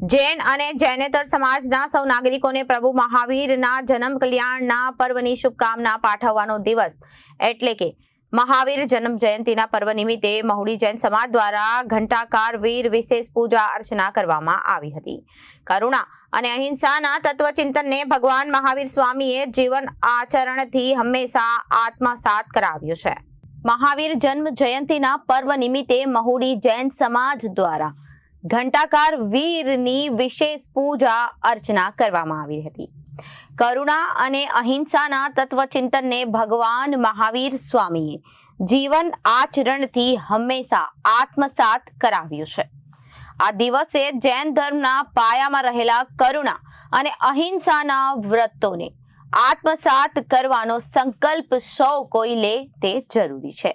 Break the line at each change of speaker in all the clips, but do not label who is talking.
જૈન અને જૈનેતર સમાજના સૌ નાગરિકોને પ્રભુ મહાવીરના જન્મ કલ્યાણના પર્વની શુભકામના પાઠવવાનો દિવસ એટલે કે મહાવીર જન્મ જયંતિના પર્વ નિમિત્તે મહુડી જૈન સમાજ દ્વારા ઘંટાકાર વીર વિશેષ પૂજા અર્ચના કરવામાં આવી હતી. કરુણા અને અહિંસાના તત્વચિંતનને ભગવાન મહાવીર સ્વામીએ જીવન આચરણથી હંમેશા આત્મસાત કરાવ્યું છે. મહાવીર જન્મ જયંતિના પર્વ નિમિત્તે મહુડી જૈન સમાજ દ્વારા ઘંટાકાર વીરની વિશેષ પૂજા અર્ચના કરવામાં આવી હતી. કરુણા અને અહિંસાના તત્વચિંતનને ભગવાન મહાવીર સ્વામીએ જીવન આચરણથી હંમેશા આત્મસાત કરાવ્યું છે. આ દિવસે જૈન ધર્મના પાયામાં રહેલા કરુણા અને અહિંસાના વ્રતોને આત્મસાત કરવાનો સંકલ્પ સૌ કોઈ લે તે જરૂરી છે.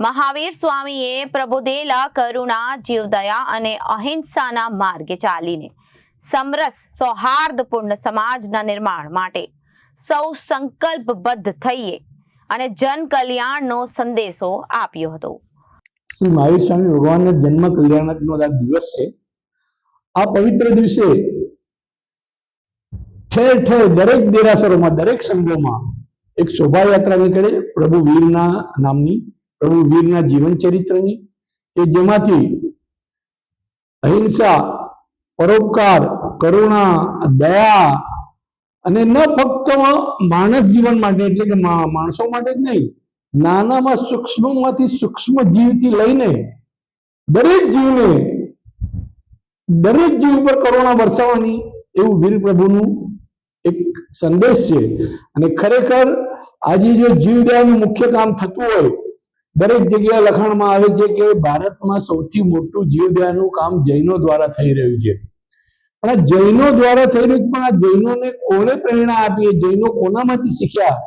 મહાવીર સ્વામીએ પ્રબોધેલા કરુણા, જીવદયા અને અહિંસાના માર્ગે ચાલીને સમરસ, સૌહાર્દપૂર્ણ સમાજના નિર્માણ માટે સૌ સંકલ્પબદ્ધ થઈએ અને જન સંદેશો આપ્યો હતો.
શ્રી મહાવીર સ્વામી ભગવાનના જન્મ કલ્યાણનો દિવસ છે. આ પવિત્ર દિવસે ઠેર ઠેર દરેક દેરાસરોમાં, દરેક સંઘોમાં એક શોભાયાત્રા નીકળે પ્રભુ વીરના નામની. પ્રભુ જીવન ચરિત્રની કે જેમાંથી અહિંસા, પરોપકાર, કરુણા, દયા અને ન ફક્ત માણસ જીવન માટે, એટલે કે માણસો માટે જ નહીં, નાનામાં સૂક્ષ્મમાંથી સૂક્ષ્મ જીવથી લઈને દરેક જીવને દરેક જીવ પર કરુણા વરસાવવાની એવું વીર પ્રભુનું એક સંદેશ છે. અને ખરેખર આજે જો જીવદયાનું મુખ્ય કામ થતું હોય દરેક જગ્યાએ લખાણમાં આવે છે કે ભારતમાં સૌથી મોટું જીવદયાનું કામ જૈનો દ્વારા થઈ રહ્યું છે. પણ આ જૈનો દ્વારા થઈ રહ્યું પણ આ જૈનોને કોને પ્રેરણા આપી? એ જૈનો કોનામાંથી શીખ્યા?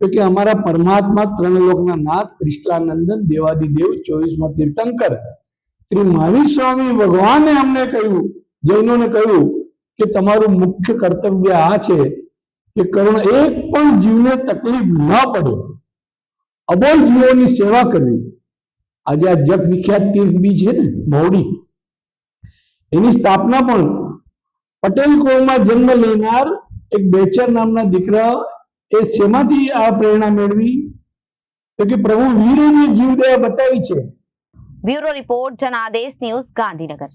તો કે અમારા પરમાત્મા ત્રણ લોકના નાથ કૃષ્ણાનંદન, દેવાદિદેવ, ચોવીસમાં તીર્થંકર. શ્રી મહાવીર સ્વામી ભગવાને અમને કહ્યું, જૈનોને કહ્યું કે તમારું મુખ્ય કર્તવ્ય આ છે કે કરુણ એક પણ જીવને તકલીફ ન પડે. અબોલ જીવોની સેવા કરવી. આજે આ જગ વિખ્યાત તીર્થ બી છે ને મહુડી એની સ્થાપના પણ પટેલ કુળમાં જન્મ લેનાર એક બેચર નામના દીકરા એ શેમાંથી આ પ્રેરણા મેળવી? તો કે પ્રભુ વીરની જીવદયા બતાવી છે.
Bureau report, Janadesh news, Gandhinagar.